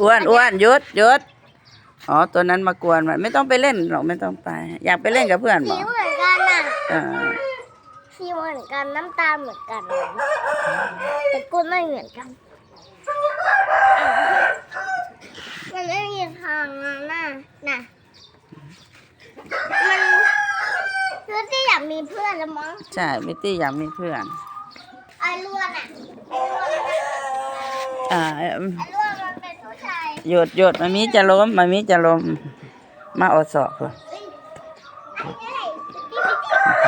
อ้วนอ้วนหยุดหยุดอ๋อตัวนั้นมากวนมันไม่ต้องไปเล่นหรอกไม่ต้องไป อยากไปเล่นกับเพื่อนบสีอกเหมือนกันน่ะเออสีเหมือนกันน้ำตาลเหมือนกัน แต่ก้นไม่เหมือนกันมันไม่มีทางนะน่ะน่ะมันคือที่อยากมีเพื่อนแล้วมั้งใช่มิตตี้อยากมีเพื่อน ไอ้ล้วนอะไอ้ล้วนมันอ่าไอ้ล้วนมันเป็นผู้ชายหยุดหยุดมามีจะล้มมามีจะล้มมาอดสอบเพื่อนเอ้ยไอ้เอ้ยติ๊กติ๊กติ๊ก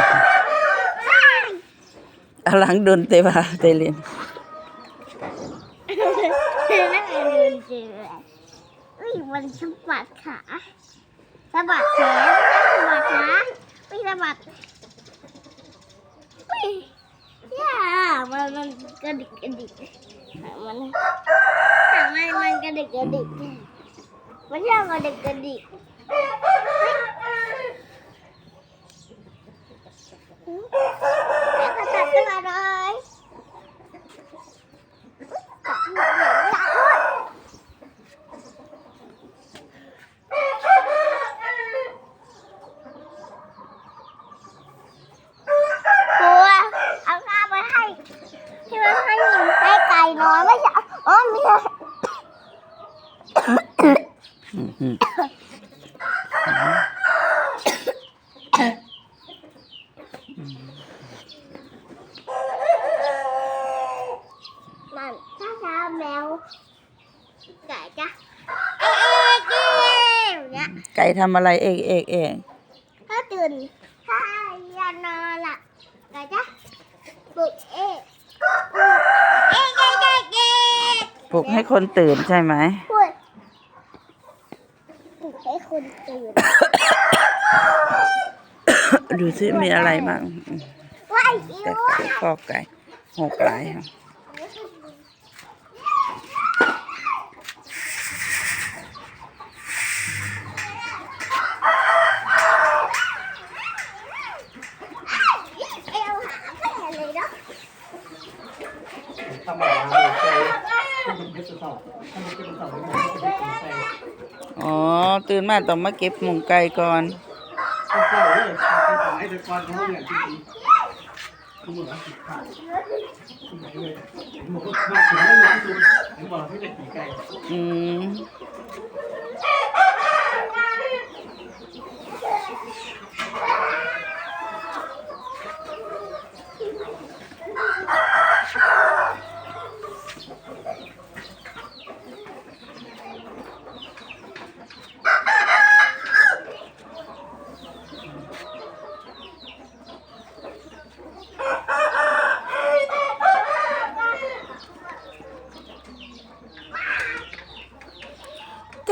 เอาหลังดุนเตวาเตลินนั่นไงเดินเจออุ้ยมันสะบัดขาสะบัดแขนสะบัดขาอุ้ยสะบัดอุ้ยย่า มันมันกระดิกกระดิกหางมันหางมันมันกระดิกกระดิกมันชอบกระดิกกระดิกแล้วก็ตัดขึ้นมาเลยตัดขึ้นมาเลยครูอะเอาข้าวไปให้ ที่มันให้หนูให้ไก่นอนไม่ใช่อ๋อม่ใช่อืมอืมนั่นถ้าเช้าแมวไก่จ้ะเอ๊ะเอ๊ะเอ๊ะเงี้ยไก่ทำอะไรเอกเอกเอกถ้าตื่นถ้าอยากนอนล่ะไก่จ้ะปลุกเอ๊ะ ปลุกเอ๊ะเอ๊ะเอ๊ะเอ๊ะปลุกให้คนตื่นใช่ไหมพูดปลุกให้คนตื่น ดูซิมีอะไรบ้างว่ายอิแต่วไก่ข้อไก่หกไก่ค่ะเอวหาแม่เลยเนาะ ธรรมดาเลยใจมันเป็นเสาถ้ามันเป็นเสามันเป็นใส่อ๋อ ตื่นมาต้องมาเก็บหมูไก่ก่อนเสาเลยไอ้ตะกอนเขาเนี่ยจริงๆเหมือนผิดพลาดไหนเลยหมูมาถึงแล้วยังดูเห็นบอกที่จะขี่ไก่อืม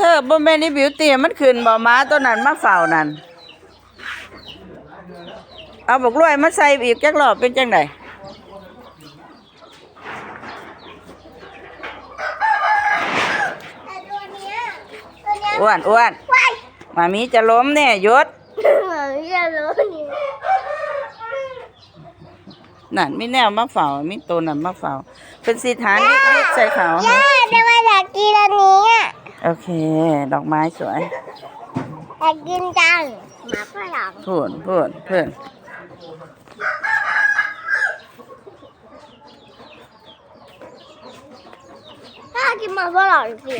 ธอบ่แม่นนี่บิวตี้มันขึ้นบ่ม้าตัวนั้นมาเฝ้านั่นเอาบอกรวยมาใส่อีกจักรอบเป็นจังไดแต่ตัวเนี้ยตัวเนี้ยอ้วนอ้วนว่ายมามีจะล้มแน่หยุดเหมือนจะรู้นี่นั่นมีแนวมาเฝ้ามีตัวนั้นมาเฝ้าเป็นสีฐานเล็กๆใส่เขาย่าเดี๋ยวมาอยากกินอันนี้อะ โอเค ดอกไม้สวยอยากกินจังหมาฝรั่งพูนพูนเพื่อนถ้ากินหมาฝรั่งสิ